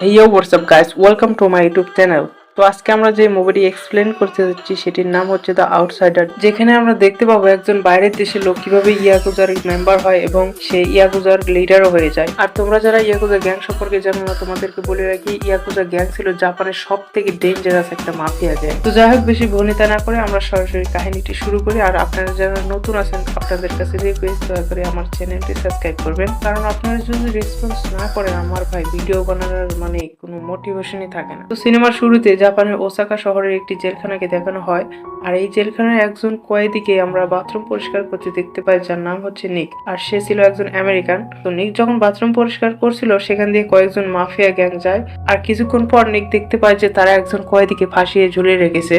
Hey yo, what's up guys? Welcome to my YouTube channel. তো আজকে আমরা যে মুভিটি এক্সপ্লেন করতে যাচ্ছি, সেটির নাম হচ্ছে দ্য আউটসাইডার যেখানে আমরা দেখতে পাবো একজন বাইরের দেশের লোক কীভাবে ইয়াকুজার মেম্বার হয় এবং সে ইয়াকুজার লিডারও হয়ে যায়। আর তোমরা যারা ইয়াকুজা গ্যাং সম্পর্কে জানো না, তোমাদেরকে বলে রাখি ইয়াকুজা গ্যাং ছিল জাপানের সব থেকে ডেঞ্জারাস একটা মাফিয়া গ্যাং তো যাই হোক, বেশি ভনিতা না করে আমরা সরাসরি কাহিনীটি শুরু করি। আর আপনারা যারা নতুন আছেন, আপনাদের কাছে রিকোয়েস্ট দয়া করে আমার চ্যানেলটি সাবস্ক্রাইব করবেন। কারণ আপনারা যদি রেসপন্স না করেন, আমার ভাই ভিডিও বানানোর মানে কোনো মোটিভেশনই থাকে না। তো সিনেমার শুরুতে জাপানের ওসাকা শহরের একটি জেলখানাকে দেখানো হয়। আর এই জেলখানার একজন কয়েদিকে আমরা বাথরুম পরিষ্কার করতে দেখতে পাই, যার নাম হচ্ছে নিক। আর সে ছিল একজন আমেরিকান। তো নিক যখন বাথরুম পরিষ্কার করছিল, সেখান দিয়ে কয়েকজন মাফিয়া গ্যাং যায়। আর কিছুক্ষণ পর নিক দেখতে পায় যে তারা একজন কয়েদিকে ফাঁসিয়ে ঝুলিয়ে রেখেছে।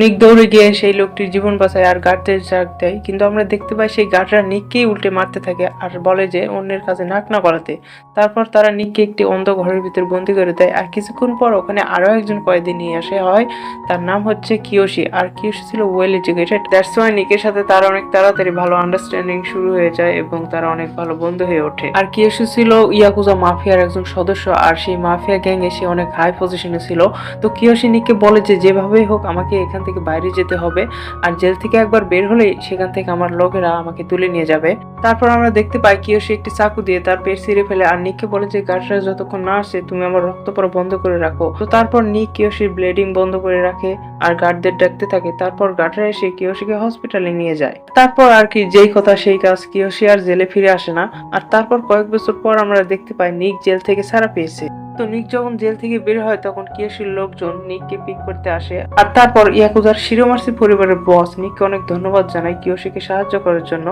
নিক দৌড়ে গিয়ে সেই লোকটির জীবন বাঁচায় আর গার্ডদের জাগ দেয়। কিন্তু আমরা দেখতে পাই সেই গার্ডরা নিককেই উল্টে মারতে থাকে আর বলে যে অন্যের কাছে নাক না করাতে তারপর তারা নিককে একটি অন্ধ ঘরের ভিতর বন্দি করে দেয় আর কিছুক্ষণ পর ওখানে আরও একজন কয়েদি নিয়ে আসে হয়। তার নাম হচ্ছে কিয়োশি আর কিয়োশি ছিল ওয়েল এডুকেটেড দ্যাটস ওয়াই নিকের সাথে তার অনেক তাড়াতাড়ি ভালো আন্ডারস্ট্যান্ডিং শুরু হয়ে যায় এবং তারা অনেক ভালো বন্ধু হয়ে ওঠে। আর কিয়োশি ছিল ইয়াকুজা মাফিয়ার একজন সদস্য আর সেই মাফিয়া গ্যাংয়ে সে অনেক হাই পজিশনে ছিল। তো কিয়োশি নিককে বলে যে যেভাবেই হোক আমাকে এখান থেকে বাইরে যেতে হবে। আর জেল থেকে একবার বের হলেই সেখান থেকে আমার লোকেরা আমাকে তুলে নিয়ে যাবে। তারপর আমরা দেখতে পাই কিয়োশি একটি চাকু দিয়ে তার পেট ছিঁড়ে ফেলে। আর নিককে বলে যে গার্ডরা যতক্ষণ না আসে তুমি আমার রক্ত পড়া বন্ধ করে রাখো। তো তারপর নিক কিয়োশির ব্লিডিং বন্ধ করে রাখে আর গার্ডদের ডাকতে থাকে। তারপর গার্ডরা এসে কিয়োশিকে হসপিটালে নিয়ে যায়। তারপর আর কি যেই কথা সেই কাজ কিয়োশি আর জেলে ফিরে আসে না। আর তারপর কয়েক বছর পর আমরা দেখতে পাই নিক জেল থেকে ছাড়া পেয়েছে। তো নিক যখন জেল থেকে বের হয়, তখন কিয়াশির লোকজন নিককে পিক করতে আসে? আর তারপর ইয়াকুজার শিরোমার্সি পরিবারের বস নিককে অনেক ধন্যবাদ জানায় কিয়োশিকে সাহায্য করার জন্য।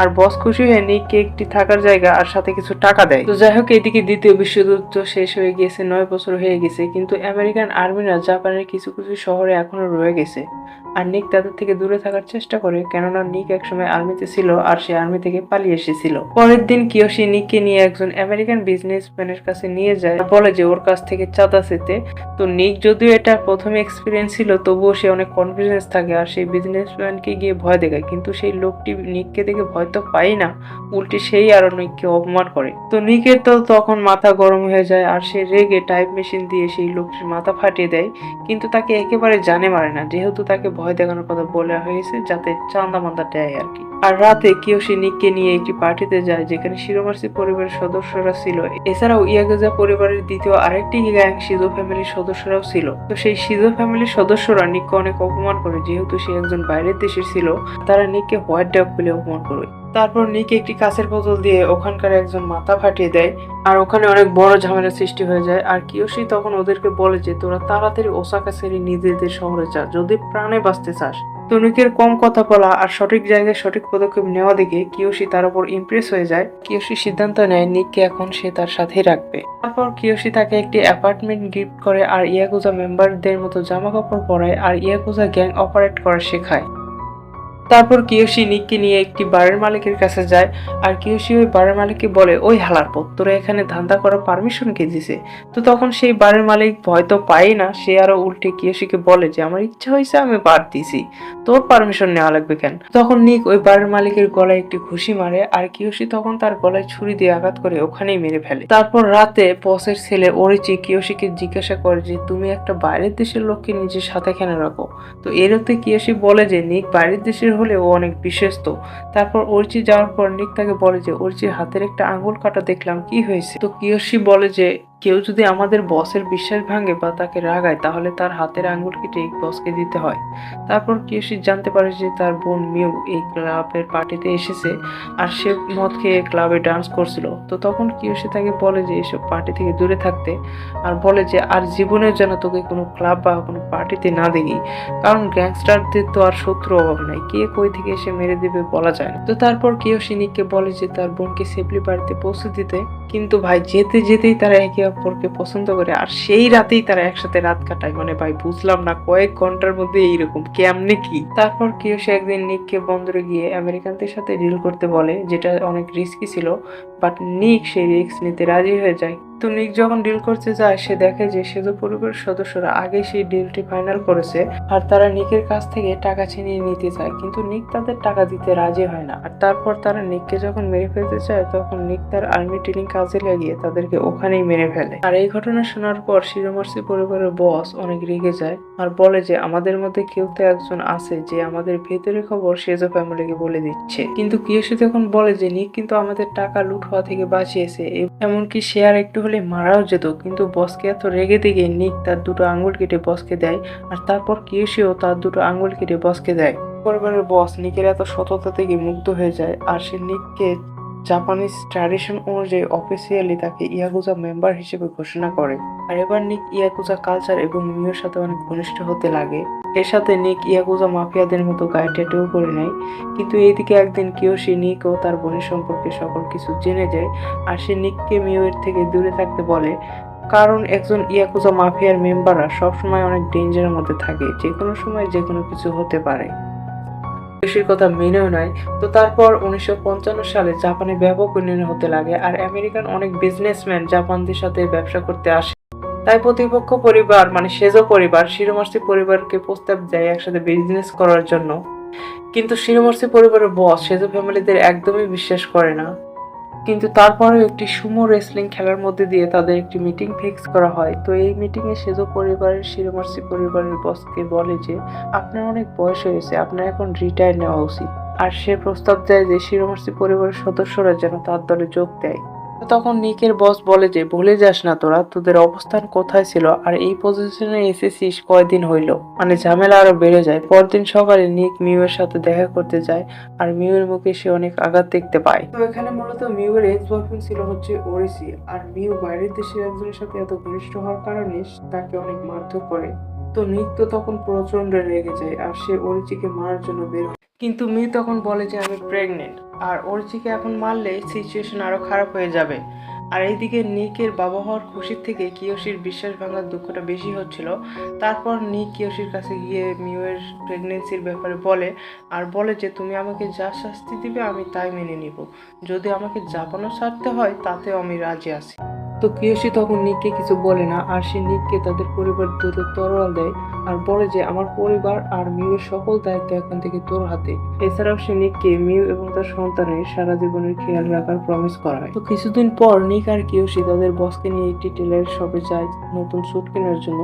আর বস খুশি হয়ে নিককে একটি থাকার জায়গা আর সাথে কিছু টাকা দেয়। তো যাই হোক, এদিকে দ্বিতীয় বিশ্বযুদ্ধ শেষ হয়ে গিয়েছে, নয় বছর হয়ে গেছে, কিন্তু আমেরিকান আর্মিরা জাপানের কিছু কিছু শহরে এখনও রয়ে গেছে। আর নিক তাদের থেকে দূরে থাকার চেষ্টা করে, কেননা নিক একসময় আর্মিতে ছিল আর সে আর্মি থেকে পালিয়ে এসেছিল। পরের দিন কিয়োশি নিককে নিয়ে একজন আমেরিকান বিজনেসম্যানের কাছে নিয়ে যায়। বলে যে ওর কাছ থেকে চাঁদা চেতে। তো নিক যদিও এটা প্রথম এক্সপিরিয়েন্স ছিল, তবুও সে অনেক কনফিডেন্স থাকে আর সেই বিজনেসম্যানকে গিয়ে ভয় দেখায়। কিন্তু সেই লোকটি নিককে দেখে ভয় তো পাই না, উল্টে সেই আরও নিককে অপমান করে। তো নিকের তো তখন মাথা গরম হয়ে যায় আর সে রেগে টাইপ মেশিন দিয়ে সেই লোকটির মাথা ফাটিয়ে দেয়। কিন্তু তাকে একেবারে জানে মারে না, যেহেতু তাকে ভয় দেখানোর কথা বলা হয়েছে, যাতে চান্দা মান্দা দেয় আর কি। আর রাতে কিয়োশি নিককে নিয়ে একটি পার্টিতে যায়, যেখানে শিরোমার্সি পরিবারের সদস্যরা ছিল। এছাড়াও ইয়াগাজা পরিবারের দ্বিতীয় আরেকটি গ্যাং সিজো ফ্যামিলির সদস্যরাও ছিল। তো সেই সিজো ফ্যামিলির সদস্যরা নিককে অনেক অপমান করে। যেহেতু সে একজন বাইরের দেশের ছিল, তারা নিককে হোয়াইট ডগ বলে অপমান করে। তারপর নিক একটি কাছের বোতল দিয়ে ওখানকার একজন মাথা ফাটিয়ে দেয়, আর ওখানে অনেক বড় ঝামেলার সৃষ্টি হয়ে যায়। আর কিয়োশি তখন ওদেরকে বলে যে, তোরা তাড়াতাড়ি ওসাকা ছেড়ে নিজেদের শহরে যা। যদি প্রাণে বাঁচতে চাস তনুকের কম কথা বলা আর সঠিক জায়গায় সঠিক পদক্ষেপ নেওয়া দেখে কিয়োশি তার উপর ইমপ্রেস হয়ে যায়। কিয়োশি সিদ্ধান্ত নেয়, নিককে এখন সে তার সাথেই রাখবে। তারপর কিয়োশি তাকে একটি অ্যাপার্টমেন্ট গিফট করে আর ইয়াকুজা মেম্বারদের মতো জামা কাপড় পরায় আর ইয়াকুজা গ্যাং অপারেট করা শেখায়। তারপর কিয়োশি নিককে নিয়ে একটি বারের মালিকের কাছে যায় আর কিয়োশি ওই বারের মালিককে বলে, ওই হালার পথ তোরা এখানে ধান্দা করার পারমিশন কে দিছে? তো তখন সেই বারের মালিক ভয় তো পাই না, সে আরও উল্টে কিয়োশিকে বলে যে, আমার ইচ্ছা হয়েছে আমি বার দিছি। তোর পারমিশন নেওয়া লাগবে কেন? তখন নিক ওই বারের মালিকের গলায় একটি ঘুষি মারে আর কিয়োশি তখন তার গলায় ছুরি দিয়ে আঘাত করে ওখানেই মেরে ফেলে। তারপর রাতে বসের ছেলে অরিচি কিয়োশিকে জিজ্ঞাসা করে যে, তুমি একটা বাইরের দেশের লোককে নিজের সাথে কেন রাখো? তো এরতে কিয়োশি বলে যে, নিক বাইরের দেশের হলে ও অনেক বিশ্বস্ত। তারপর অর্চি যাওয়ার পর নিক তাকে বলে যে, অর্চির হাতের একটা আঙুল কাটা দেখলাম, কি হয়েছে? তো কিয়োশি বলে যে কেউ যদি আমাদের বসের বিশ্বাস ভাঙে বা তাকে রাগায়, তাহলে তার হাতের আঙ্গুল কেটে বসকে দিতে হয়। তারপর কিয়োশি জানতে পারে যে তার বোন মিউ এই ক্লাবের পার্টিতে এসেছে আর সে মদ খেয়ে ক্লাবে ডান্স করছিল। তো তখন কিয়োশি তাকে বলে যে এসব পার্টি থেকে দূরে থাকতে আর বলে যে, আর জীবনের যেন তোকে কোনো ক্লাব বা কোনো পার্টিতে না দেখি। কারণ গ্যাংস্টারদের তো আর শত্রু অভাব নাই। কে কই থেকে এসে মেরে দেবে বলা যায় না। তো তারপর কিয়োশি নিককে বলে যে, তার বোনকে সেফলি বাড়িতে পৌঁছে দিতে। কিন্তু ভাই, যেতে যেতেই তারা একে অপরকে পছন্দ করে, আর সেই রাতেই তারা একসাথে রাত কাটায়। মানে ভাই, বুঝলাম না কয়েক ঘণ্টার মধ্যে এইরকম, কেমনে কি? তারপর কেউ সে একদিন নিককে বন্দরে গিয়ে আমেরিকানদের সাথে ডিল করতে বলে, যেটা অনেক রিস্কি ছিল বাট নিক সেই রিস্ক নিতে রাজি হয়ে যায়। তো নিক যখন ডিল করতে যায়, সে দেখে যে সেজো পরিবারের সদস্যরা আগে সেই ডিলটি ফাইনাল করেছে আর তারা নিকের কাছ থেকে টাকা ছিনিয়ে নিতে চায়। কিন্তু নিক তাদের টাকা দিতে রাজি হয় না। আর তারপর তারা নিককে যখন মেরে ফেলতে চায়, তখন নিক তার আর্মি ট্রেনিং কাজে লাগিয়ে তাদেরকে ওখানেই মেরে ফেলে। আর এই ঘটনা শোনার পর শিরোমার্সি পরিবারের বস অনেক রেগে যায় আর বলে যে, আমাদের মধ্যে কেউ তো একজন আছে যে আমাদের ভেতরের খবর সেজো ফ্যামিলিকে বলে দিচ্ছে। কিন্তু কিয়সি তখন বলে যে, নিক কিন্তু আমাদের টাকা লুট হওয়া থেকে বাঁচিয়েছে। এমনকি সে আর একটু হলে মারাও যেত, কিন্তু বসকে এত রেগে দিকে নিক তার দুটো আঙুল কেটে বসকে দেয়, আর তারপর কিয়সিও তার দুটো আঙুল কেটে বসকে দেয়। পরিবারের বস নিকের এত সততা থেকে মুগ্ধ হয়ে যায়, আর সে নিককে জাপানিজ ট্র্যাডিশন অনুযায়ী অফিসিয়ালি তাকে ইয়াকুজা মেম্বার হিসেবে ঘোষণা করে। আর এবার নিক ইয়াকুজা কালচার এবং মিওর সাথে অনেক ঘনিষ্ঠ হতে লাগে। এর সাথে নিক ইয়াকুজা মাফিয়াদের মতো গায়ে ট্যাটুও করে নেয়। কিন্তু এইদিকে একদিন কিয়োশি নিক ও তার বোনের সম্পর্কে সকল কিছু জেনে যায়। আর সে নিককে মিওর থেকে দূরে থাকতে বলে, কারণ একজন ইয়াকুজা মাফিয়ার মেম্বাররা সবসময় অনেক ডেঞ্জারের মধ্যে থাকে। যে কোনো সময় যে কোনো কিছু হতে পারে। কিয়োশির কথা মেনেও নয় তো তারপর উনিশশো সালে জাপানে ব্যাপক উন্নয়ন হতে লাগে আর আমেরিকান অনেক বিজনেসম্যান জাপানদের সাথে ব্যবসা করতে আসে। তাই প্রতিপক্ষ পরিবার মানে সেজো পরিবার শিরোমার্সি পরিবারকে প্রস্তাব দেয় একসাথে বিজনেস করার জন্য। কিন্তু শিরোমার্সি পরিবারের বস সেজো ফ্যামিলিদের একদমই বিশ্বাস করে না। কিন্তু তারপরেও একটি সুমো রেসলিং খেলার মধ্যে দিয়ে তাদের একটি মিটিং ফিক্স করা হয়। তো এই মিটিংয়ে সেজো পরিবারের শিরোমার্সি পরিবারের বসকে বলে যে, আপনার অনেক বয়স হয়েছে, আপনার এখন রিটায়ার নেওয়া উচিত। আর সে প্রস্তাব দেয় যে শিরোমার্সি পরিবারের সদস্যরা যেন তার দলে যোগ দেয়। তখন নিকের বস বলে যে, ভুলে যাস না তোরা, তোদের অবস্থান কোথায় ছিল আর এই পজিশনে এসেছিস কয়দিন হইল? মানে ঝামেলা আরও বেড়ে যায়। পরদিন সকালে নিক মিউয়ের সাথে দেখা করতে যায় আর মিউয়ের মুখে সে অনেক আঘাত দেখতে পায়। তো এখানে মূলত মিউয়ের এক্স বয়ফ্রেন্ড ছিল হচ্ছে ওরিসি আর মিউ বাইরের দেশের একজনের সাথে এত ঘনিষ্ঠ হওয়ার কারণে তাকে অনেক মারধর করে। তো নিক তো তখন প্রচণ্ড রেগে যায় আর সে অরিচিকে মারার জন্য বের কিন্তু মি তখন বলে যে আমি প্রেগনেন্ট আর অরিচিকে এখন মারলে সিচুয়েশন আরও খারাপ হয়ে যাবে। আর এইদিকে নিকের বাবা হওয়ার খুশির থেকে কিয়োশির বিশ্বাস ভাঙার দুঃখটা বেশি হচ্ছিল। তারপর নিক কিয়োশির কাছে গিয়ে মিউয়ের প্রেগনেন্সির ব্যাপারে বলে, আর বলে যে, তুমি আমাকে যা শাস্তি দিবে আমি তাই মেনে নিব। যদি আমাকে জাপানও ছাড়তে হয়, তাতেও আমি রাজি আছি। তো কিয়োশি তখন নিককে কিছু বলে না, আর সে নিককে তাদের পরিবার দুটো তরোয়াল দেয়। আর বলে যে, আমার পরিবার আর মিউয়ের সকল দায়িত্ব এখন থেকে তোর হাতে। এছাড়াও সে নিককে মিউ এবং তার সন্তানের সারা জীবনের খেয়াল রাখার প্রমিস করায় তো কিছুদিন পর নিক আর কিয়োশি তাদের বসকে নিয়ে একটি টেলার শপে যায় নতুন স্যুট কেনার জন্য।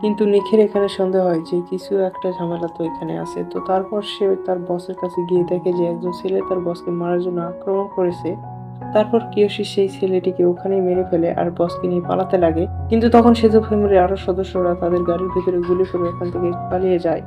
কিন্তু নিখের এখানে সন্দেহ হয় যে, কিছু একটা ঝামেলা তো এখানে আছে। তো তারপর সে তার বসের কাছে গিয়ে দেখে যে, একজন ছেলে তার বসকে মারার জন্য আক্রমণ করেছে। তারপর কিয়োশি সেই ছেলেটিকে ওখানে মেরে ফেলে আর বসকে নিয়ে পালাতে লাগে। কিন্তু তখন সেজো ফ্যামিলির আরও সদস্যরা তাদের গাড়ির ভিতরে গুলি করে ওখান থেকে পালিয়ে যায়।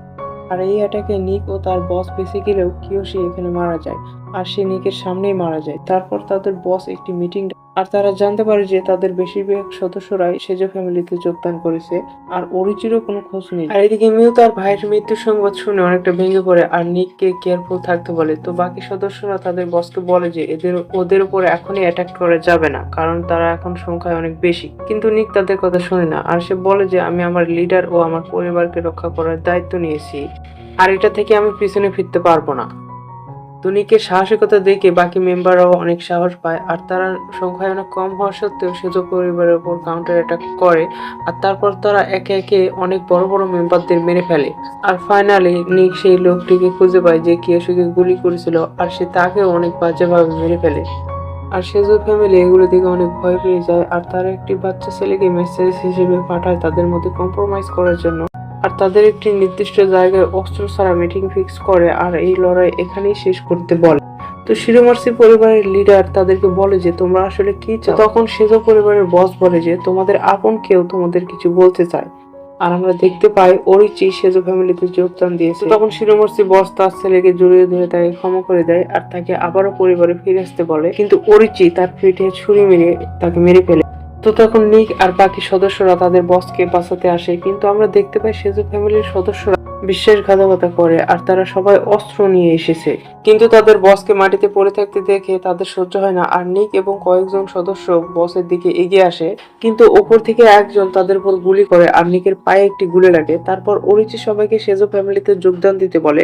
আর এই অ্যাটাকে নিক ও তার বস বেঁচে গেলেও কিয়োশি এখানে মারা যায়। আর সে নিকের সামনেই মারা যায়। তারপর তাদের বস একটি মিটিং আর তারা জানতে পারে যে তাদের বেশিরভাগ সদস্যরাই সেজো ফ্যামিলিতে যোগদান করেছে, আর অরিচিরও কোনো খোঁজ নেই। আর এদিকে মিউ তার ভাইয়ের মৃত্যুর সংবাদ শুনে অনেকটা ভেঙে পড়ে আর নিককে কেয়ারফুল থাকতে বলে। তো বাকি সদস্যরা তাদের বসকে বলে যে এদের, ওদের উপর এখনই অ্যাটাক করা যাবে না, কারণ তারা এখন সংখ্যায় অনেক বেশি। কিন্তু নিক তাদের কথা শুনে না, আর সে বলে যে আমি আমার লিডার ও আমার পরিবারকে রক্ষা করার দায়িত্ব নিয়েছি, আর এটা থেকে আমি পিছনে ফিরতে পারব না। তুনিকে সাহসিকতা দেখে বাকি মেম্বাররাও অনেক সাহস পায়, আর তারা সংখ্যায় অনেক কম হওয়া সত্ত্বেও সেজো পরিবারের উপর কাউন্টার অ্যাটাক করে, আর তারপর তারা একে একে অনেক বড় বড় মেম্বারদের মেরে ফেলে। আর ফাইনালি নিক সেই লোকটিকে খুঁজে পায় যে কিয়াসুকে গুলি করেছিল, আর সে তাকেও অনেক বাজেভাবে মেরে ফেলে। আর সেজো ফ্যামিলি এগুলো দেখে অনেক ভয় পেয়ে যায়, আর তারা একটি বাচ্চা ছেলেকে মেসেজ হিসেবে পাঠায় তাদের মধ্যে কম্প্রোমাইজ করার জন্য। আর তাদের একটি নির্দিষ্ট জায়গায় অস্ত্র ছাড়া মিটিং ফিক্স করে আর এই লড়াই এখানেই শেষ করতে বলে। তো শিরোমার্সি পরিবারের লিডার তাদেরকে বলে যে, তোমরা আসলে কি চাও? তখন সেজো পরিবারের বস বলে যে, তোমাদের আপন কেউ তোমাদের কিছু বলতে চায়। আর আমরা দেখতে পাই অরিচি সেজো ফ্যামিলিতে যোগদান দিয়েছে। তখন শিরোমার্সি বস তার ছেলেকে জড়িয়ে ধরে তাকে ক্ষমা করে দেয় আর তাকে আবারও পরিবারে ফিরে আসতে বলে। কিন্তু অরিচি তার পিঠে ছুরি মেরে তাকে মেরে ফেলে। তো তখন নিক আর বাকি সদস্যরা তাদের বসকে বাঁচাতে আসে, কিন্তু আমরা দেখতে পাই সেজো ফ্যামিলির সদস্যরা বিশ্বাসঘাতকতা করে আর তারা সবাই অস্ত্র নিয়ে এসেছে। কিন্তু তাদের বসকে মাটিতে পড়ে থাকতে দেখে তাদের সহ্য হয় না আর নিক এবং কয়েকজন সদস্য বসের দিকে এগিয়ে আসে, কিন্তু ওপর থেকে একজন তাদের উপর গুলি করে আর নিকের পায়ে একটি গুলি লাগে। তারপর অরিচি সবাইকে সেজো ফ্যামিলিতে যোগদান দিতে বলে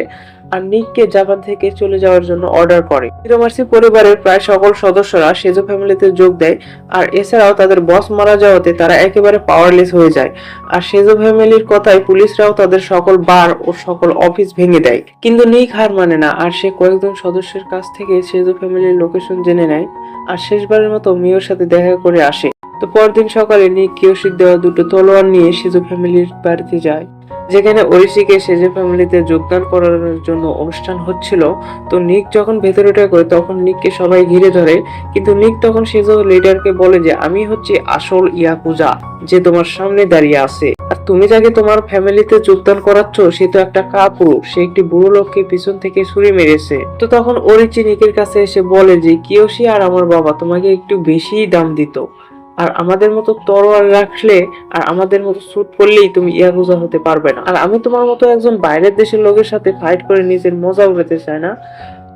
আর নিককে জাপান থেকে চলে যাওয়ার জন্য অর্ডার করে। হিরোমার্সি পরিবারের প্রায় সকল সদস্যরা সেজো ফ্যামিলিতে যোগ দেয়, আর এছাড়াও তাদের বস মারা যাওয়াতে তারা একেবারে পাওয়ারলেস হয়ে যায়। আর সেজো ফ্যামিলির কথায় পুলিশরাও তাদের সকল বার ও সকল অফিস ভেঙে দেয়। কিন্তু নিক হার মানে না, আর সে কয়েকজন সদস্যের কাছ থেকে সেজো ফ্যামিলির লোকেশন জেনে নেয়। আর শেষবারের মতো মিওর সাথে দেখা করে আসে। তো পরদিন সকালে নিক কিয়োশির দেওয়া দুটো তলোয়ার নিয়ে সেজু ফ্যামিলির বাড়িতে যায়। যেখানে ওরিশিকে সেজো ফ্যামিলিতে যোগদান করার জন্য অনুষ্ঠান হচ্ছিল। তো নিক যখন ভেতরে করে তখন নিককে সবাই ঘিরে ধরে। কিন্তু নিক তখন সেজো লিডারকে বলে যে, আমি হচ্ছে আসল ইয়াকুজা যে তোমার সামনে দাঁড়িয়ে আছে। আর তুমি যাকে তোমার ফ্যামিলিতে যোগদান করাচ্ছ, সে তো একটা কাপুরুষ সে একটি বুড়ো লোককে পিছন থেকে ছুরি মেরেছে। তো তখন অরিচি নিকের কাছে এসে বলে যে কিয়োশি আর আমার বাবা তোমাকে একটু বেশিই দাম দিত। আর আমাদের মতো তরোয়াল রাখলে আর আমাদের মতো স্যুট পরলেই তুমি ইয়াকুজা হতে পারবে না। আর আমি তোমার মতো একজন বাইরের দেশের লোকের সাথে ফাইট করে নিজের মজা উঠাতে চাই না।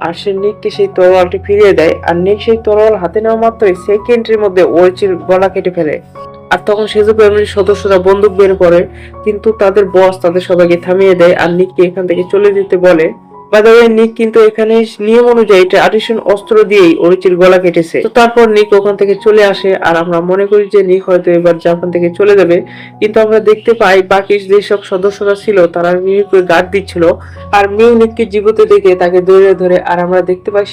আর সে নিককে সেই তরোয়ালটি ফিরিয়ে দেয়, আর নিক সেই তরোয়াল হাতে নেওয়া মাত্রই সেকেন্ডের মধ্যে ওয়েচির গলা কেটে ফেলে। আর তখন সেজু ফ্যামিলির সদস্যরা বন্দুক বের করে, কিন্তু তাদের বস তাদের সবাইকে থামিয়ে দেয়, আর নিককে এখান থেকে চলে যেতে বলে। বাই নিক কিন্তু এখানে নিয়ম অনুযায়ী ট্র্যাডিশন অস্ত্র দিয়েই অরিচির গলা কেটেছে। তো তারপর নিক ওখান থেকে চলে আসে আর আমরা মনে করি যে নিক হয়তো এবার জাপান থেকে চলে যাবে। কিন্তু আমরা দেখতে পাই বাকি যেসব সদস্যরা ছিল তারা মিউকে গার্ড দিচ্ছিল। আর মিউ নিককে জীবিত দেখে তাকে ধরে আর আমরা দেখতে পাই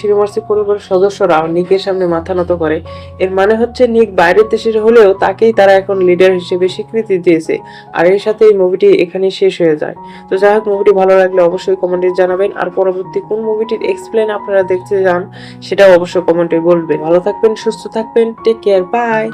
নিকের সামনে মাথা নত করে। এর মানে হচ্ছে নিক বাইরের দেশের হলেও তাকেই তারা এখন লিডার হিসেবে স্বীকৃতি দিয়েছে। আর এর সাথে এই মুভিটি এখানেই শেষ হয়ে যায়। তো যাই হোক মুভিটি ভালো লাগলে অবশ্যই কমেন্টে জানাবেন। আর পরবর্তী কোন মুভিটির এক্সপ্লেন আপনারা দেখতে চান সেটা অবশ্যই কমেন্টে বলবেন। ভালো থাকবেন, সুস্থ থাকবেন টেক কেয়ার বাই